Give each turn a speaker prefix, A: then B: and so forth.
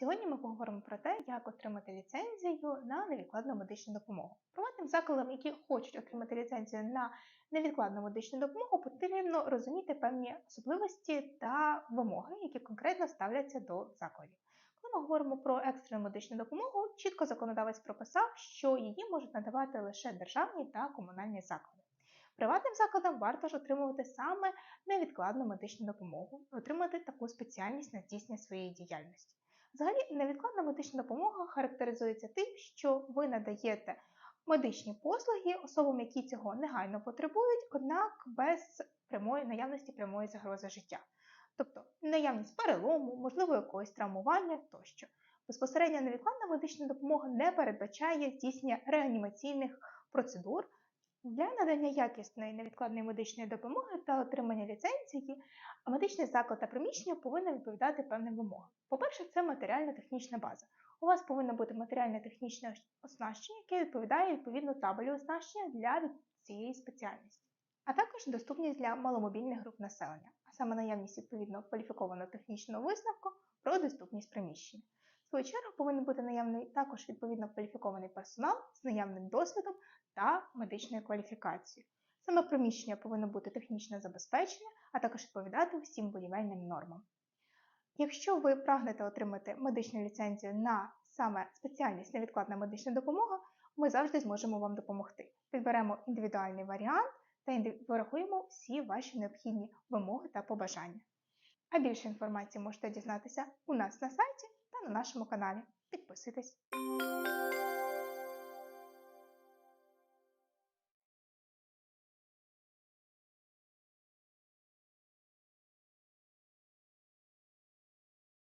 A: Сьогодні ми поговоримо про те, як отримати ліцензію на невідкладну медичну допомогу. Приватним закладам, які хочуть отримати ліцензію на невідкладну медичну допомогу, потрібно розуміти певні особливості та вимоги, які конкретно ставляться до закладів. Коли ми говоримо про екстрену медичну допомогу, чітко законодавець прописав, що її можуть надавати лише державні та комунальні заклади. Приватним закладам варто ж отримувати саме невідкладну медичну допомогу, отримати таку спеціальність на здійснення своєї діяльності. Взагалі, невідкладна медична допомога характеризується тим, що ви надаєте медичні послуги особам, які цього негайно потребують, однак без прямої наявності прямої загрози життя. Тобто наявність перелому, можливо, якогось травмування тощо. Безпосередня невідкладна медична допомога не передбачає здійснення реанімаційних процедур. Для надання якісної невідкладної медичної допомоги та отримання ліцензії медичний заклад та приміщення повинні відповідати певним вимогам. По-перше, це матеріально-технічна база. У вас повинно бути матеріально-технічне оснащення, яке відповідає відповідно табелю оснащення для цієї спеціальності, а також доступність для маломобільних груп населення, а саме наявність відповідно кваліфікованого технічного висновку про доступність приміщення. Свою чергу повинен бути наявний також відповідно кваліфікований персонал з наявним досвідом та медичною кваліфікацією. Саме приміщення повинно бути технічно забезпечене, а також відповідати всім будівельним нормам. Якщо ви прагнете отримати медичну ліцензію на саме спеціальність невідкладна медична допомога, ми завжди зможемо вам допомогти. Підберемо індивідуальний варіант та врахуємо всі ваші необхідні вимоги та побажання. А більше інформації можете дізнатися у нас на сайті на нашому каналі. Підписуйтесь!